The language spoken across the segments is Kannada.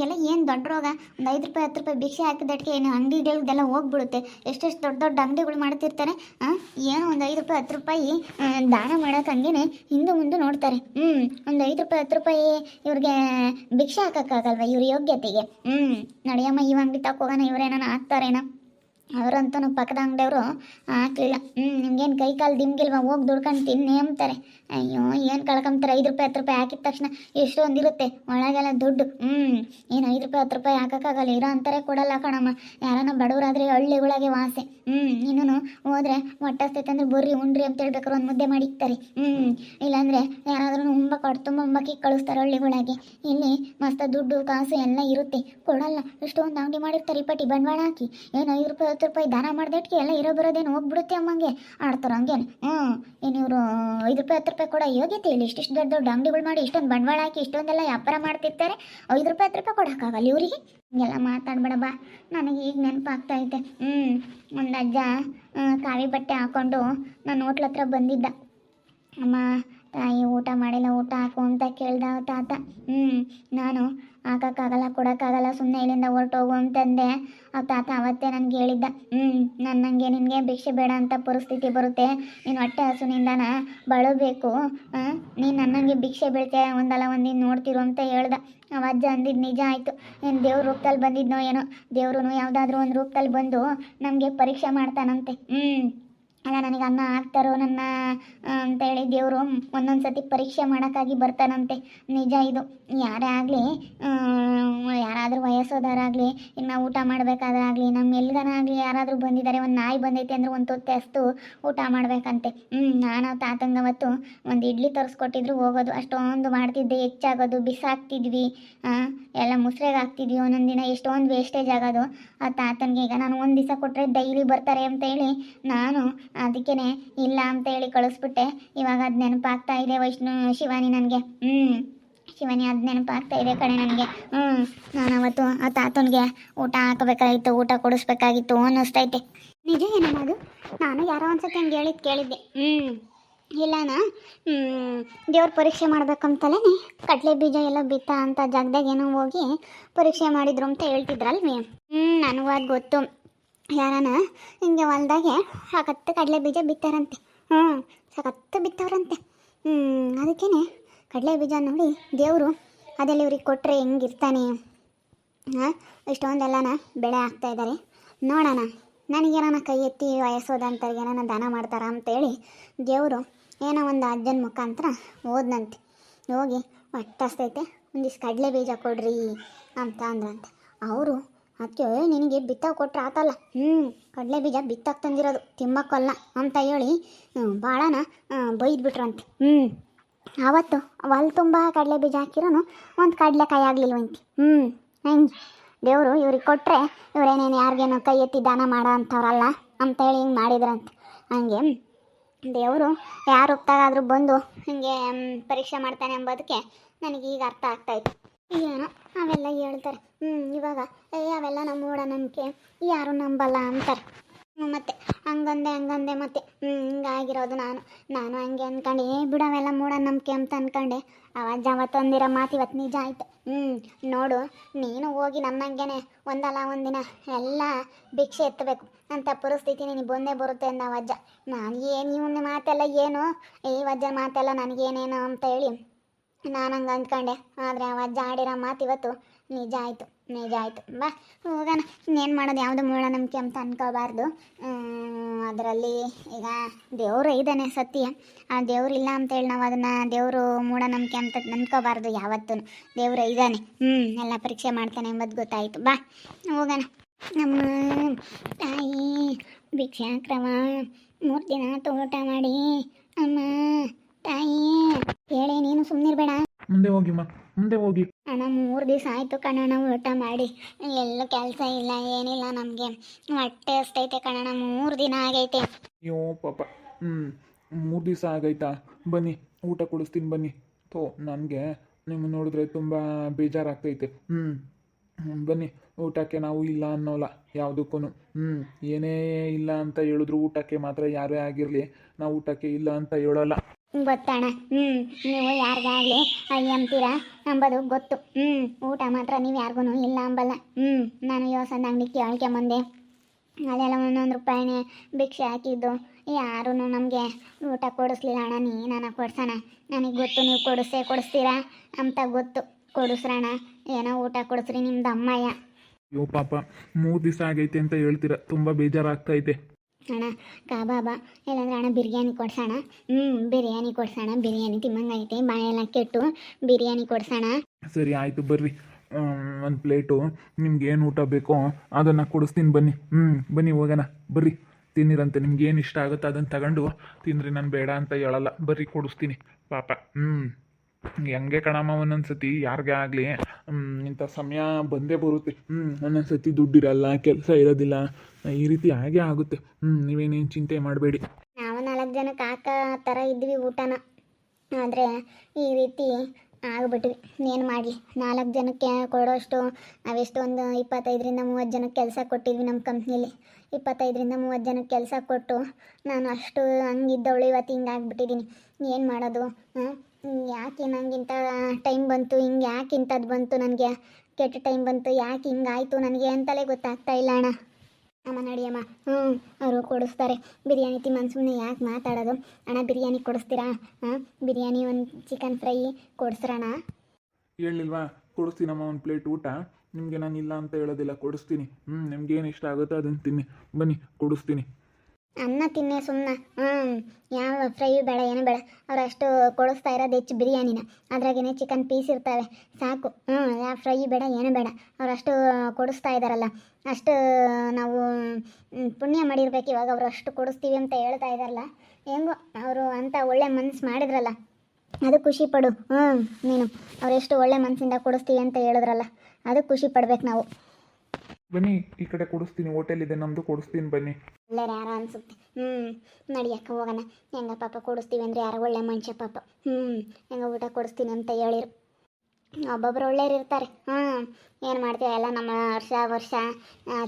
ನಿಮಗೆಲ್ಲ ಏನು ದೊಡ್ಡ ರೋಗ? ಒಂದು ಐದು ರೂಪಾಯಿ, ಹತ್ತು ರೂಪಾಯಿ ಭಿಕ್ಷೆ ಹಾಕಿದಕ್ಕೆ ಏನು ಅಂಗಡಿಗಳಿಗೆಲ್ಲ ಹೋಗ್ಬಿಡುತ್ತೆ. ಎಷ್ಟೆಷ್ಟು ದೊಡ್ಡ ದೊಡ್ಡ ಅಂಗಡಿಗಳು ಮಾಡ್ತಿರ್ತಾರೆ ಏನೋ ಒಂದು ಐದು ರೂಪಾಯಿ, ಹತ್ತು ರೂಪಾಯಿ ದಾನ ಮಾಡೋಕೆ ಹಂಗೇನೆ ಹಿಂದೆ ಮುಂದೆ ನೋಡ್ತಾರೆ. ಹ್ಞೂ ಒಂದು ಐದು ರೂಪಾಯಿ, ಹತ್ತು ರೂಪಾಯಿ ಇವ್ರಿಗೆ ಭಿಕ್ಷೆ ಹಾಕೋಕ್ಕಾಗಲ್ವ ಇವ್ರ ಯೋಗ್ಯತೆಗೆ? ಹ್ಞೂ ನಡೆಯಮ್ಮ, ಈ ಅಂಗಡಿ ತಗೋಗೋಣ ಇವ್ರೇನಾನ ಹಾಕ್ತಾರೇನೋ ಅವರಂತೂ ಪಕ್ಕದ ಅಂಗಡಿಯವರು ಹಾಕ್ಲಿಲ್ಲ ಹ್ಞೂ ನಿಮ್ಗೇನು ಕೈ ಕಾಲು ದಿಮ್ಗಿಲ್ವ ಹೋಗಿ ದುಡ್ಕೊಂಡು ತಿನ್ನಿ ಅಂತಾರೆ. ಅಯ್ಯೋ, ಏನು ಕಳ್ಕೊಂತಾರೆ ಐದು ರೂಪಾಯಿ, ಹತ್ತು ರೂಪಾಯಿ ಹಾಕಿದ ತಕ್ಷಣ ಎಷ್ಟೊಂದಿರುತ್ತೆ? ಒಳಗೆಲ್ಲ ದುಡ್ಡು. ಹ್ಞೂ ಏನು ಐದು ರೂಪಾಯಿ, ಹತ್ತು ರೂಪಾಯಿ ಹಾಕೋಕ್ಕಾಗಲ್ಲ. ಇರೋ ಅಂತಾರೆ ಕೊಡಲ್ಲ ಕಣಮ್ಮ. ಯಾರನ್ನ ಬಡವರಾದ್ರೆ ಹಳ್ಳಿಗಳಾಗೆ ವಾಸೆ. ಹ್ಞೂ ಇನ್ನೂ ಹೋದ್ರೆ ಹೊಟ್ಟೆ ಹಸ್ತೈತೆ ಅಂದ್ರೆ ಬರ್ರಿ, ಉಂಡ್ರಿ ಅಂತ ಹೇಳ್ಬೇಕಾದ್ರೆ ಒಂದು ಮುದ್ದೆ ಮಾಡಿಕ್ತಾರೆ ಹ್ಞೂ ಇಲ್ಲಾಂದರೆ ಯಾರಾದ್ರೂ ಉಂಬ ಕೊಟ್ಟು ತುಂಬ ಉಂಬಕ್ಕಿ ಕಳಿಸ್ತಾರೆ ಹಳ್ಳಿಗಳಾಗೆ. ಇಲ್ಲಿ ಮಸ್ತ ದುಡ್ಡು, ಕಾಸು ಎಲ್ಲ ಇರುತ್ತೆ. ಕೊಡಲ್ಲ. ಎಷ್ಟೊಂದು ಅಂಗಡಿ ಮಾಡಿರ್ತಾರೆ ಇಪ್ಪಟ್ಟಿ ಬಂಡವಾಳ ಹಾಕಿ. ಏನು ಐದು ರೂಪಾಯಿ ಹತ್ತು ರೂಪಾಯಿ ದಾನ ಮಾಡ್ದಟ್ಗೆ ಎಲ್ಲ ಇರೋ ಬರೋದೇನು ಹೋಗ್ಬಿಡುತ್ತೆ ಅಮ್ಮಂಗೆ. ಆಡ್ತಾರೆ ಹಂಗೇನು? ಹ್ಞೂ ಏನು ಇವರು, ಐದು ರೂಪಾಯಿ, ಹತ್ತು ರೂಪಾಯಿ ಕೊಡೋ ಯೋಗ್ಯತೆ ಇಲ್ಲಿ. ಇಷ್ಟಿಷ್ಟು ದೊಡ್ಡ ದೊಡ್ಡ ಅಂಗಡಿಗಳು ಮಾಡಿ ಇಷ್ಟೊಂದು ಬಂಡವಾಳ ಹಾಕಿ ಇಷ್ಟೊಂದೆಲ್ಲ ವ್ಯಾಪಾರ ಮಾಡ್ತಿರ್ತಾರೆ. ಐದು ರೂಪಾಯಿ, ಹತ್ತು ರೂಪಾಯಿ ಕೊಡೋಕ್ಕಾಗಲ್ಲ ಇವರಿಗೆ. ಹಿಂಗೆಲ್ಲ ನನಗೆ ಈಗ ನೆನಪಾಗ್ತಾ ಐತೆ ಹ್ಞೂ ಒಂದು ಅಜ್ಜ ಕಾವಿ ಬಟ್ಟೆ ಹಾಕ್ಕೊಂಡು ನನ್ನ ಹೋಟ್ಲ ಹತ್ರ ಬಂದಿದ್ದ. ಅಮ್ಮ ತಾಯಿ ಊಟ ಮಾಡಿಲ್ಲ, ಊಟ ಹಾಕು ಅಂತ ಕೇಳ್ದ ತಾತ. ಹ್ಞೂ ನಾನು ಹಾಕೋಕ್ಕಾಗಲ್ಲ, ಕೊಡೋಕ್ಕಾಗಲ್ಲ ಸುಮ್ಮನೆ ಇಲ್ಲಿಂದ ಹೊರಟೋಗು ಅಂತಂದೆ. ಆ ತಾತ ಅವತ್ತೇ ನನಗೆ ಹೇಳಿದ್ದ ಹ್ಞೂ ನನ್ನಂಗೆ ನಿನಗೆ ಭಿಕ್ಷೆ ಬೇಡ ಅಂತ ಪರಿಸ್ಥಿತಿ ಬರುತ್ತೆ. ನೀನು ಹೊಟ್ಟೆ ಹಸುನಿಂದನ ಬಳಬೇಕು. ನೀನು ನನ್ನಂಗೆ ಭಿಕ್ಷೆ ಬೀಳ್ತೆ ಒಂದಲ್ಲ ಒಂದಿನ ನೋಡ್ತಿರು ಅಂತ ಹೇಳ್ದ. ಅವ ಅಜ್ಜ ಅಂದಿದ್ದು ನಿಜ ಆಯಿತು. ಏನು ದೇವ್ರ ರೂಪದಲ್ಲಿ ಬಂದಿದ್ನೋ ಏನೋ ದೇವ್ರು ಯಾವುದಾದ್ರೂ ಒಂದು ರೂಪದಲ್ಲಿ ಬಂದು ನಮಗೆ ಪರೀಕ್ಷೆ ಮಾಡ್ತಾನಂತೆ. ಹ್ಞೂ ಅಲ್ಲ, ನನಗೆ ಅನ್ನ ಹಾಕ್ತಾರೋ ನನ್ನ ಅಂತೇಳಿ ದೇವರು ಒಂದೊಂದು ಸತಿ ಪರೀಕ್ಷೆ ಮಾಡೋಕ್ಕಾಗಿ ಬರ್ತಾನಂತೆ ನಿಜ ಇದು. ಯಾರೇ ಆಗಲಿ ಯಾರಾದರೂ ವಯಸ್ಸೋದಾರಾಗಲಿ, ಇನ್ನು ಊಟ ಮಾಡಬೇಕಾದ್ರಾಗಲಿ, ನಮ್ಮ ಎಲ್ಗನಾಗಲಿ ಯಾರಾದರೂ ಬಂದಿದ್ದಾರೆ, ಒಂದು ನಾಯಿ ಬಂದೈತೆ ಅಂದ್ರೆ ಒಂದು ತೊತ್ತೆ ಅಸ್ತು ಊಟ ಮಾಡಬೇಕಂತೆ. ಹ್ಞೂ ನಾನು ತಾತಂಗೆ ಅವತ್ತು ಒಂದು ಇಡ್ಲಿ ತರಿಸ್ಕೊಟ್ಟಿದ್ರು, ಹೋಗೋದು, ಅಷ್ಟೊಂದು ಮಾಡ್ತಿದ್ದೆ, ಹೆಚ್ಚಾಗೋದು, ಬಿಸಾಕ್ತಿದ್ವಿ ಎಲ್ಲ ಮುಸ್ರೆಗೆ ಹಾಕ್ತಿದ್ವಿ, ಒಂದೊಂದು ದಿನ ಎಷ್ಟೊಂದು ವೇಸ್ಟೇಜ್ ಆಗೋದು. ಆ ತಾತನಿಗೆ ಈಗ ನಾನು ಒಂದು ದಿವಸ ಕೊಟ್ಟರೆ ಡೈಲಿ ಬರ್ತಾರೆ ಅಂತ ಹೇಳಿ ನಾನು ಅದಕ್ಕೇ ಇಲ್ಲ ಅಂತ ಹೇಳಿ ಕಳಿಸ್ಬಿಟ್ಟೆ. ಇವಾಗ ಅದು ನೆನಪಾಗ್ತಾ ಇದೆ ವೈಷ್ಣು, ಶಿವಾನಿ ನನಗೆ. ಹ್ಞೂ ಶಿವಾನಿ, ಅದು ನೆನಪಾಗ್ತಾ ಇದೆ ಕಣೆ ನನಗೆ. ಹ್ಞೂ ನಾನು ಅವತ್ತು ಆ ತಾತನಿಗೆ ಊಟ ಹಾಕಬೇಕಾಗಿತ್ತು, ಊಟ ಕೊಡಿಸ್ಬೇಕಾಗಿತ್ತು ಅನ್ನಿಸ್ತೈತೆ. ನಿಜ ಏನದು ನಾನು ಯಾರೋ ಒಂದ್ಸತಿ ಹಂಗೆ ಹೇಳಿದ್ದು ಕೇಳಿದ್ದೆ. ಹ್ಞೂ ಇಲ್ಲನಾ ದೇವ್ರ ಪರೀಕ್ಷೆ ಮಾಡ್ಬೇಕಂತಲೇ ಕಡಲೆ ಬೀಜ ಎಲ್ಲ ಬಿತ್ತ ಅಂತ ಜಾಗದಾಗ ಏನೋ ಹೋಗಿ ಪರೀಕ್ಷೆ ಮಾಡಿದ್ರು ಅಂತ ಹೇಳ್ತಿದ್ರಲ್ವೇ? ಹ್ಞೂ ನನಗೂ ಗೊತ್ತು. ಯಾರನ ಹಿಂಗೆ ಹೊಲ್ದಾಗೆ ಸಖತ್ತು ಕಡಲೆ ಬೀಜ ಬಿತ್ತಾರಂತೆ. ಹ್ಞೂ ಸಖತ್ತು ಬಿತ್ತವ್ರಂತೆ. ಹ್ಞೂ ಅದಕ್ಕೇ ಕಡಲೆ ಬೀಜ ನೋಡಿ ದೇವರು ಅದೆಲ್ಲ ಇವ್ರಿಗೆ ಕೊಟ್ಟರೆ ಹೆಂಗಿರ್ತಾನೆ. ಹಾಂ, ಇಷ್ಟೊಂದೆಲ್ಲನ ಬೆಳೆ ಹಾಕ್ತಾ ಇದ್ದಾರೆ ನೋಡೋಣ, ನನಗೇನಾನ ಕೈ ಎತ್ತಿ ವಯಸ್ಸೋದಂಥವ್ರಿಗೆ ಏನಾನ ದಾನ ಮಾಡ್ತಾರ ಅಂತೇಳಿ ದೇವರು ಏನೋ ಒಂದು ಅಜ್ಜನ ಮುಖಾಂತರ ಓದ್ನಂತೆ. ಹೋಗಿ ಹೊಟ್ಟಸ್ತೈತೆ ಒಂದಿಷ್ಟು ಕಡಲೆ ಬೀಜ ಕೊಡ್ರಿ ಅಂತ ಅಂದ್ರಂತೆ. ಅವರು ಅದಕ್ಕೆ ನಿನಗೆ ಬಿತ್ತಾಗ ಕೊಟ್ರೆ ಆತಲ್ಲ. ಹ್ಞೂ ಕಡಲೆ ಬೀಜ ಬಿತ್ತಾಗ ತಂದಿರೋದು. ತಿಮ್ಮಕ್ಕಲ್ಲ ಅಂತ ಹೇಳಿ ಭಾಳನ ಬೈದ್ಬಿಟ್ರಂತೆ. ಹ್ಞೂ ಆವತ್ತು ಹೊಲ್ ತುಂಬ ಕಡಲೆ ಬೀಜ ಹಾಕಿರೋನು ಒಂದು ಕಡಲೆಕಾಯಿ ಆಗಲಿಲ್ವಂತೆ. ಹ್ಞೂ ಹೆಂಗೆ? ದೇವರು ಇವ್ರಿಗೆ ಕೊಟ್ಟರೆ ಇವರೇನೇನು ಯಾರಿಗೇನು ಕೈ ಎತ್ತಿ ದಾನ ಮಾಡೋ ಅಂಥವ್ರಲ್ಲ ಅಂತೇಳಿ ಹಿಂಗೆ ಮಾಡಿದ್ರಂತೆ. ಹಂಗೆ ದೇವರು ಯಾರು ಹೋಗ್ತಾಗಾದರೂ ಬಂದು ಹಿಂಗೆ ಪರೀಕ್ಷೆ ಮಾಡ್ತಾನೆ ಎಂಬುದಕ್ಕೆ ನನಗೆ ಈಗ ಅರ್ಥ ಆಗ್ತಾಯಿತ್ತು ಏನೋ ಅವೆಲ್ಲ ಹೇಳ್ತಾರೆ. ಹ್ಞೂ ಇವಾಗ, ಏ, ಅವೆಲ್ಲ ನಮ್ಮ ಮೂಢನಂಬಿಕೆ ಯಾರು ನಂಬಲ್ಲ ಅಂತಾರೆ. ಮತ್ತೆ ಹಂಗಂದೆ ಹಂಗಂದೆ, ಮತ್ತೆ ಹ್ಞೂ ಹಿಂಗಾಗಿರೋದು ನಾನು. ನಾನು ಹಂಗೆ ಅನ್ಕೊಂಡೆ. ಏ ಬಿಡವೆಲ್ಲ ಮೂಢನಂಬಿಕೆ ಅಂತ ಅನ್ಕೊಂಡೆ. ಅವತ್ತು ಅವತ್ತೊಂದಿರೋ ಮಾತು ಇವತ್ತು ನಿಜ ಆಯ್ತು. ಹ್ಞೂ ನೋಡು, ನೀನು ಹೋಗಿ ನಮ್ಮಂಗೆನೆ ಒಂದಲ್ಲ ಒಂದಿನ ಎಲ್ಲ ಭಿಕ್ಷೆ ಎತ್ತಬೇಕು. ಅಂತ ಪರಿಸ್ಥಿತಿ ನಿನಗೆ ಬಂದೇ ಬರುತ್ತೆ ಅಂದ ಅವಜ್ಜ ನಾನು ಏನು ಇವನ ಮಾತೆಲ್ಲ ಏನು? ಈ ವಜ್ಜ ಮಾತೆಲ್ಲ ನನಗೇನೇನು ಅಂತ ಹೇಳಿ. ನಾನು ಹಂಗೆ ಅಂದ್ಕೊಂಡೆ. ಆದರೆ ಅವ ಆಡಿರೋ ಮಾತು ಇವತ್ತು ನಿಜ ಆಯಿತು ನಿಜ ಆಯಿತು. ಬಾ, ಹೋಗೋಣ. ಇನ್ನೇನು ಮಾಡೋದು? ಯಾವುದು ಮೂಢನಂಬಿಕೆ ಅಂತ ಅನ್ಕೋಬಾರ್ದು. ಅದರಲ್ಲಿ ಈಗ ದೇವರು ಇದ್ದಾನೆ ಸತ್ಯ. ಆ ದೇವ್ರು ಇಲ್ಲ ಅಂತೇಳಿ ನಾವು ಅದನ್ನು ದೇವರು ಮೂಢನಂಬಿಕೆ ಅಂತ ಅನ್ಕೋಬಾರ್ದು ಯಾವತ್ತೂ ದೇವರು ಇದ್ದಾನೆ. ಹ್ಞೂ ಎಲ್ಲ ಪರೀಕ್ಷೆ ಮಾಡ್ತಾನೆ ಎಂಬುದು ಗೊತ್ತಾಯಿತು. ಬಾ, ಹೋಗೋಣ. ನಮ್ಮ ತಾಯಿ ಭಿಕ್ಷಾಕ್ರಮ ಮೂರು ದಿನ ತೋಟ ಮಾಡಿ. ಅಮ್ಮ, ತಾಯಿ. ಹೇಳಿ ನೀನು ಸುಮ್ಮನಿರ್ಬೇಡ ಮುಂದೆ ಹೋಗಿಮ್ಮ ಮುಂದೆ ಹೋಗಿ. ಅಣ್ಣ ಮೂರು ದಿವಸ ಆಯಿತು ಕಣಣ್ಣ ಊಟ ಮಾಡಿ. ಎಲ್ಲೂ ಕೆಲಸ ಇಲ್ಲ ಏನಿಲ್ಲ ನಮಗೆ. ಹೊಟ್ಟೆ ಅಷ್ಟೈತೆ ಕಣಣ್ಣ ಮೂರು ದಿನ ಆಗೈತೆ. ಅಯ್ಯೋ ಪಾಪ. ಹ್ಞೂ ಮೂರು ದಿವಸ ಆಗೈತಾ? ಬನ್ನಿ ಊಟ ಕೊಡಿಸ್ತೀನಿ ಬನ್ನಿ. ಥೋ ನನಗೆ ನಿಮ್ಮ ನೋಡಿದ್ರೆ ತುಂಬ ಬೇಜಾರಾಗ್ತೈತೆ. ಹ್ಞೂ ಹ್ಮ್, ಬನ್ನಿ ಊಟಕ್ಕೆ ನಾವು ಇಲ್ಲ ಅನ್ನೋಲ್ಲ ಯಾವುದಕ್ಕೂ ಹ್ಞೂ ಏನೇ ಇಲ್ಲ ಅಂತ ಹೇಳಿದ್ರು ಊಟಕ್ಕೆ ಮಾತ್ರ ಯಾರೇ ಆಗಿರಲಿ ನಾವು ಊಟಕ್ಕೆ ಇಲ್ಲ ಅಂತ ಹೇಳೋಲ್ಲ. ಗೊತ್ತಣ್ಣ. ಹ್ಞೂ ನೀವು ಯಾರಿಗಾಗಲಿ ಅಂತೀರ ಅಂಬೋದು ಗೊತ್ತು. ಹ್ಞೂ ಊಟ ಮಾತ್ರ ನೀವು ಯಾರಿಗೂ ಇಲ್ಲ ಅಂಬಲ್ಲ. ಹ್ಞೂ ನಾನು ಯೋಸಂದ ಅಂಗಡಿ ಕೇಳ್ಕೊಂಬಂದೆ ಅದೆಲ್ಲ ಒಂದೊಂದು ರೂಪಾಯಿನೆ ಭಿಕ್ಷೆ ಹಾಕಿದ್ದು. ಯಾರೂ ನಮಗೆ ಊಟ ಕೊಡಿಸ್ಲಿಲ್ಲ ಅಣ್ಣ ನೀ ನಾನು ಕೊಡ್ಸೋಣ. ನನಗೆ ಗೊತ್ತು, ನೀವು ಕೊಡಿಸೇ ಕೊಡಿಸ್ತೀರಾ ಅಂತ ಗೊತ್ತು. ಕೊಡಿಸ್ರಣ ಏನೋ ಊಟ ಕೊಡಿಸ್ರಿ ನಿಮ್ದು ಅಮ್ಮಯ್ಯ. ಅಯ್ಯೋ ಪಾಪ, ಮೂರು ದಿವಸ ಆಗೈತೆ ಅಂತ ಹೇಳ್ತೀರಾ. ತುಂಬ ಬೇಜಾರಾಗ್ತೈತೆ. ಅಣ್ಣ, ಕಬಾಬ, ಇಲ್ಲಾಂದ್ರೆ ಅಣ್ಣ ಬಿರಿಯಾನಿ ಕೊಡ್ಸೋಣ. ಹ್ಞೂ ಬಿರಿಯಾನಿ ಕೊಡ್ಸೋಣ, ಬಿರಿಯಾನಿ ತಿಮ್ಮಂಗೈತೆ ಬಾಯೆಲ್ಲ ಕೆಟ್ಟು ಬಿರಿಯಾನಿ ಕೊಡ್ಸೋಣ. ಸರಿ, ಆಯಿತು, ಬರ್ರಿ. ಒಂದು ಪ್ಲೇಟು, ನಿಮ್ಗೆ ಏನು ಊಟ ಬೇಕೋ ಅದನ್ನು ಕೊಡಿಸ್ತೀನಿ ಬನ್ನಿ. ಹ್ಞೂ ಬನ್ನಿ, ಹೋಗೋಣ. ಬರ್ರಿ. ತಿನ್ನಿರಂತೆ, ನಿಮ್ಗೆ ಏನು ಇಷ್ಟ ಆಗುತ್ತೆ ಅದನ್ನು ತಗೊಂಡು ತಿನ್ನಿರಿ ನಾನು ಬೇಡ ಅಂತ ಹೇಳಲ್ಲ. ಬರ್ರಿ, ಕೊಡಿಸ್ತೀನಿ. ಪಾಪ. ಹ್ಞೂ ಹೆಂಗೆ ಕಣಮ್ಮ ಒಂದೊಂದು ಸತಿ ಯಾರಿಗೇ ಆಗಲಿ ಇಂಥ ಸಮಯ ಬಂದೇ ಬರುತ್ತೆ. ಹ್ಞೂ ಒಂದೊಂದು ಸತಿ ದುಡ್ಡಿರಲ್ಲ, ಕೆಲಸ ಇರೋದಿಲ್ಲ, ಈ ರೀತಿ ಹಾಗೆ ಆಗುತ್ತೆ. ಹ್ಞೂ ನೀವೇನೇನು ಚಿಂತೆ ಮಾಡಬೇಡಿ. ನಾವು ನಾಲ್ಕು ಜನಕ್ಕೆ ಕಾಕ ಥರ ಇದ್ವಿ ಊಟನ. ಆದರೆ ಈ ರೀತಿ ಆಗ್ಬಿಟ್ವಿ. ಏನು ಮಾಡಲಿ? ನಾಲ್ಕು ಜನಕ್ಕೆ ಕೊಡೋಷ್ಟು ನಾವೆಷ್ಟು ಒಂದು ಇಪ್ಪತ್ತೈದರಿಂದ ಮೂವತ್ತು ಜನಕ್ಕೆ ಕೆಲಸ ಕೊಟ್ಟಿದ್ವಿ ನಮ್ಮ ಕಂಪ್ನೀಲಿ. ಇಪ್ಪತ್ತೈದರಿಂದ ಮೂವತ್ತು ಜನಕ್ಕೆ ಕೆಲಸ ಕೊಟ್ಟು ನಾನು ಅಷ್ಟು ಹಂಗಿದ್ದವಳು ಇವತ್ತು ಹಿಂಗೆ ಆಗ್ಬಿಟ್ಟಿದ್ದೀನಿ ಏನು ಮಾಡೋದು? ಯಾಕೆ ನಂಗಿಂತ ಟೈಮ್ ಬಂತು, ಹಿಂಗೆ ಯಾಕೆ ಇಂಥದ್ದು ಬಂತು ನನಗೆ? ಕೆಟ್ಟ ಟೈಮ್ ಬಂತು, ಯಾಕೆ ಹಿಂಗಾಯ್ತು ನನಗೆ ಅಂತಲೇ ಗೊತ್ತಾಗ್ತಾ ಇಲ್ಲ ಅಣ್ಣ. ಅಮ್ಮ ನಡಿಯಮ್ಮ ಹ್ಞೂ ಅವರು ಕೊಡಿಸ್ತಾರೆ. ಬಿರಿಯಾನಿ ತಿಮ್ಮನ್ ಸುಮ್ಮನೆ ಯಾಕೆ ಮಾತಾಡೋದು? ಅಣ್ಣ, ಬಿರಿಯಾನಿ ಕೊಡಿಸ್ತೀರಾ? ಹಾಂ, ಬಿರಿಯಾನಿ ಒಂದು ಚಿಕನ್ ಫ್ರೈ ಕೊಡಿಸ್ರಣ್ಣ ಹೇಳಿಲ್ವಾ? ಕೊಡಿಸ್ತೀನಮ್ಮ ಒಂದು ಪ್ಲೇಟ್ ಊಟ. ನಿಮಗೆ ನಾನು ಇಲ್ಲ ಅಂತ ಹೇಳೋದಿಲ್ಲ, ಕೊಡಿಸ್ತೀನಿ. ಹ್ಞೂ ನಿಮ್ಗೇನು ಇಷ್ಟ ಆಗುತ್ತೋ ಅದನ್ನು ತಿನ್ನಿ. ಬನ್ನಿ, ಕೊಡಿಸ್ತೀನಿ. ಅನ್ನ ತಿನ್ನೆ ಸುಮ್ಮನೆ ಹ್ಞೂ ಯಾವ ಫ್ರೈ ಬೇಡ, ಏನು ಬೇಡ. ಅವ್ರು ಅಷ್ಟು ಕೊಡಿಸ್ತಾ ಇರೋದು ಹೆಚ್ಚು ಬಿರಿಯಾನಿನ. ಅದ್ರಾಗೇನೆ ಚಿಕನ್ ಪೀಸ್ ಇರ್ತವೆ. ಸಾಕು. ಹ್ಞೂ ಯಾವ ಫ್ರೈ ಬೇಡ, ಏನು ಬೇಡ. ಅವ್ರು ಅಷ್ಟು ಕೊಡಿಸ್ತಾ ಇದ್ದಾರಲ್ಲ. ಅಷ್ಟು ನಾವು ಪುಣ್ಯ ಮಾಡಿರ್ಬೇಕು ಇವಾಗ. ಅವ್ರು ಅಷ್ಟು ಕೊಡಿಸ್ತೀವಿ ಅಂತ ಹೇಳ್ತಾ ಇದ್ದಾರಲ್ಲ. ಹೆಂಗೋ, ಅವರು ಅಂತ ಒಳ್ಳೆ ಮನಸ್ಸು ಮಾಡಿದ್ರಲ್ಲ. ಅದು ಖುಷಿ ಪಡು. ಹ್ಞೂ ನೀನು. ಎಷ್ಟು ಒಳ್ಳೆ ಮನಸ್ಸಿಂದ ಕೊಡಿಸ್ತೀವಿ ಅಂತ ಹೇಳಿದ್ರಲ್ಲ. ಅದು ಖುಷಿ ಪಡ್ಬೇಕು ನಾವು. ಬನ್ನಿ, ಈ ಕಡೆ ಕೊಡಿಸ್ತೀನಿ ಹೋಟೆಲ್ ಇದೆ ನಮ್ಮದು ಕೊಡಿಸ್ತೀನಿ ಬನ್ನಿ. ಎಲ್ಲರೂ ಯಾರೋ ಅನ್ಸುತ್ತೆ. ಹ್ಞೂ ನಡಿಯಕ್ಕ ಹೋಗೋಣ. ಹೆಂಗ ಪಾಪ, ಕೊಡಿಸ್ತೀವಿ ಅಂದರೆ ಯಾರೋ ಒಳ್ಳೆ ಮನುಷ್ಯ ಪಾಪ. ಹ್ಞೂ ಹೆಂಗ ಊಟ ಕೊಡಿಸ್ತೀನಿ ಅಂತ ಹೇಳಿರು. ಒಬ್ಬೊಬ್ರು ಒಳ್ಳೆಯವ್ರು ಇರ್ತಾರೆ. ಹ್ಞೂ ಏನು ಮಾಡ್ತೀವಿ ಎಲ್ಲ ನಮ್ಮ ವರ್ಷ ವರ್ಷ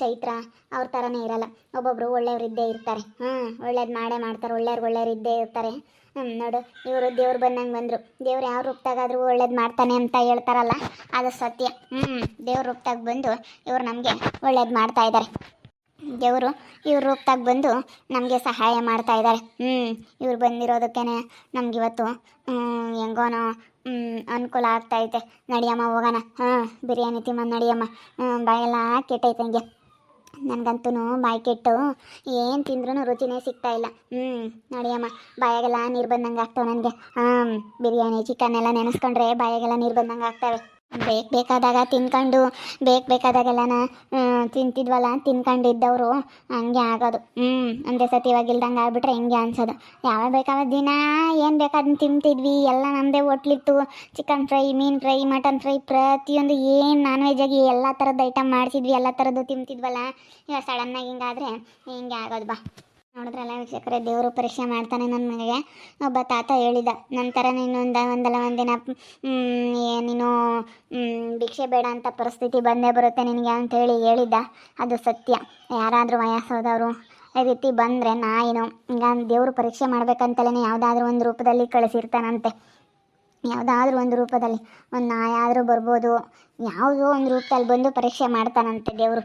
ಚೈತ್ರ ಅವ್ರ ಥರನೇ ಇರಲ್ಲ. ಒಬ್ಬೊಬ್ರು ಒಳ್ಳೆಯವ್ರು ಇದ್ದೇ ಇರ್ತಾರೆ. ಹ್ಞೂ ಒಳ್ಳೇದು ಮಾಡೇ ಮಾಡ್ತಾರೆ, ಒಳ್ಳೆಯವ್ರು ಒಳ್ಳೆಯವ್ರು ಇದ್ದೇ ಇರ್ತಾರೆ. ಹ್ಞೂ ನೋಡು, ಇವರು ದೇವ್ರು ಬಂದಂಗೆ ಬಂದರು. ದೇವ್ರು ಯಾವ ರೂಪದಾಗಾದ್ರೂ ಒಳ್ಳೇದು ಮಾಡ್ತಾನೆ ಅಂತ ಹೇಳ್ತಾರಲ್ಲ, ಅದು ಸತ್ಯ. ಹ್ಞೂ ದೇವ್ರ ರೂಪದಾಗ ಬಂದು ಇವ್ರು ನಮಗೆ ಒಳ್ಳೇದು ಮಾಡ್ತಾ ಇದ್ದಾರೆ ದೇವರು ಇವ್ರ ರೂಪದಾಗ ಬಂದು ನಮಗೆ ಸಹಾಯ ಮಾಡ್ತಾ ಇದ್ದಾರೆ ಹ್ಞೂ ಇವ್ರು ಬಂದಿರೋದಕ್ಕೇ ನಮಗಿವತ್ತು ಹೆಂಗೋನೋ ಅನುಕೂಲ ಆಗ್ತೈತೆ ನಡಿಯಮ್ಮ, ಹೋಗೋಣ. ಹಾಂ, ಬಿರಿಯಾನಿ ತಿಮ್ಮ ನಡಿಯಮ್ಮ. ಬಾಯೆಲ್ಲ ಕೆಟ್ಟೈತೆ ಹಂಗೆ. ನನಗಂತೂ ಬಾಯಿ ಕೆಟ್ಟು ಏನು ತಿಂದ್ರೂ ರುಚಿನೇ ಸಿಗ್ತಾ ಇಲ್ಲ. ಹ್ಞೂ ನಡಿಯಮ್ಮ, ಬಾಯಾಗೆಲ್ಲ ನೀರು ಬಂದಂಗೆ ಆಗ್ತಾವೆ ನನಗೆ. ಹಾಂ ಬಿರಿಯಾನಿ ಚಿಕನ್ ಎಲ್ಲ ನೆನೆಸ್ಕೊಂಡ್ರೆ ಬಾಯಾಗೆಲ್ಲ ನೀರು ಬಂದಂಗೆ ಆಗ್ತವೆ. ಬೇಕು ಬೇಕಾದಾಗ ತಿನ್ಕೊಂಡು, ಬೇಕು ಬೇಕಾದಾಗೆಲ್ಲನ ತಿಂತಿದ್ವಲ್ಲ ತಿನ್ಕೊಂಡಿದ್ದವರು ಹಂಗೆ ಆಗೋದು. ಹ್ಞೂ ಒಂದೇ ಸತಿ ಇವಾಗ ಇಲ್ದಂಗೆ ಆಗ್ಬಿಟ್ರೆ ಹೆಂಗೆ ಅನ್ಸೋದು. ಯಾವಾಗ ಬೇಕಾದ ದಿನ, ಏನು ಬೇಕಾದ್ನ ತಿಂತಿದ್ವಿ, ಎಲ್ಲ ನಮ್ಮದೇ ಹೋಟ್ಲಿತ್ತು. ಚಿಕನ್ ಫ್ರೈ ಮೀನು ಫ್ರೈ ಮಟನ್ ಫ್ರೈ ಪ್ರತಿಯೊಂದು ಏನು ನಾನ್ ವೆಜ್ ಆಗಿ ಎಲ್ಲ ಥರದ ಐಟಮ್ ಮಾಡ್ತಿದ್ವಿ ಎಲ್ಲ ಥರದ್ದು ತಿಂತಿದ್ವಲ್ಲ. ಇವಾಗ ಸಡನ್ನಾಗಿ ಹಿಂಗಾದರೆ, ಹಿಂಗೆ ಆಗೋದು ಬಾ. ನೋಡಿದ್ರಲ್ಲ ವೀಕ್ಷಕರೇ, ದೇವರು ಪರೀಕ್ಷೆ ಮಾಡ್ತಾನೆ ನನ್ನ ಮನೆಗೆ ಒಬ್ಬ ತಾತ ಹೇಳಿದ, ನಂತರ ನೀನೊಂದ ಒಂದಲ್ಲ ಒಂದಿನ ನೀನು ಭಿಕ್ಷೆ ಬೇಡ ಅಂತ ಪರಿಸ್ಥಿತಿ ಬಂದೇ ಬರುತ್ತೆ ನಿನಗೆ ಅಂತ ಹೇಳಿ ಹೇಳಿದ್ದ. ಅದು ಸತ್ಯ. ಯಾರಾದರೂ ವಯಸ್ಸಾದವರು ಈ ರೀತಿ ಬಂದರೆ ನಾಯಿನೋ, ಈಗ ದೇವರು ಪರೀಕ್ಷೆ ಮಾಡ್ಬೇಕಂತಲೇ ಯಾವುದಾದ್ರೂ ಒಂದು ರೂಪದಲ್ಲಿ ಕಳಿಸಿರ್ತಾನಂತೆ. ಯಾವುದಾದ್ರೂ ಒಂದು ರೂಪದಲ್ಲಿ. ಒಂದು ನಾಯಾದರೂ ಬರ್ಬೋದು. ಯಾವುದೋ ಒಂದು ರೂಪದಲ್ಲಿ ಬಂದು ಪರೀಕ್ಷೆ ಮಾಡ್ತಾನಂತೆ ದೇವರು.